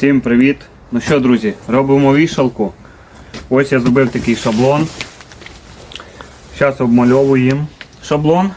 Всім привіт! Ну що, друзі, робимо вішалку. Ось я зробив такий шаблон. Зараз обмальовуємо шаблон.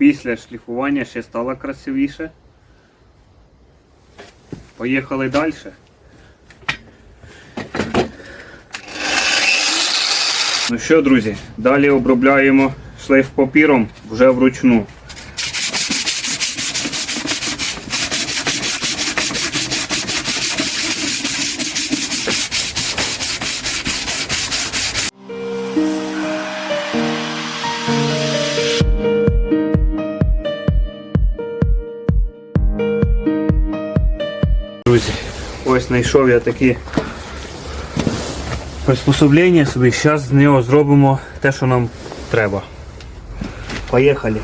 Після шліфування ще стало красивіше. Поїхали далі. Ну що, друзі, далі обробляємо шлейф папіром вже вручну. Друзі, ось знайшов я такі приспособлення собі. Зараз з нього зробимо те, що нам треба. Поїхали.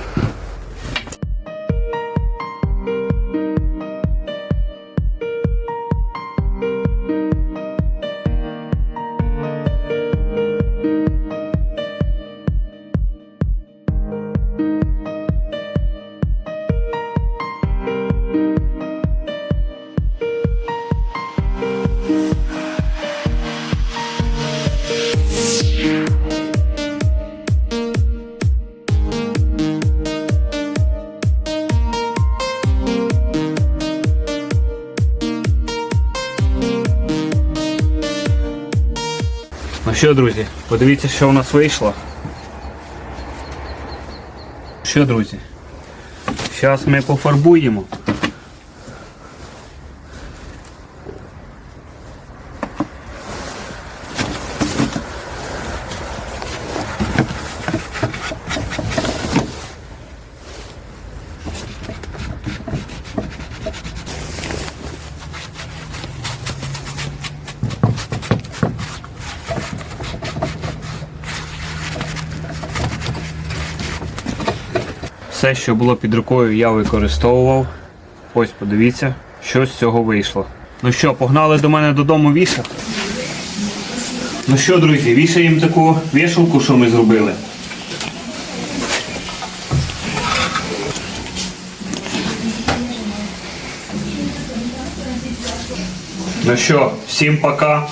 Що, друзі, подивіться, що у нас вийшло. Що, друзі? Зараз ми пофарбуємо. Все, що було під рукою, я використовував. Ось подивіться, що з цього вийшло. Ну що, погнали до мене додому вішати? Ну що, друзі, вішаємо таку вішалку, що ми зробили. Ну що, всім пока.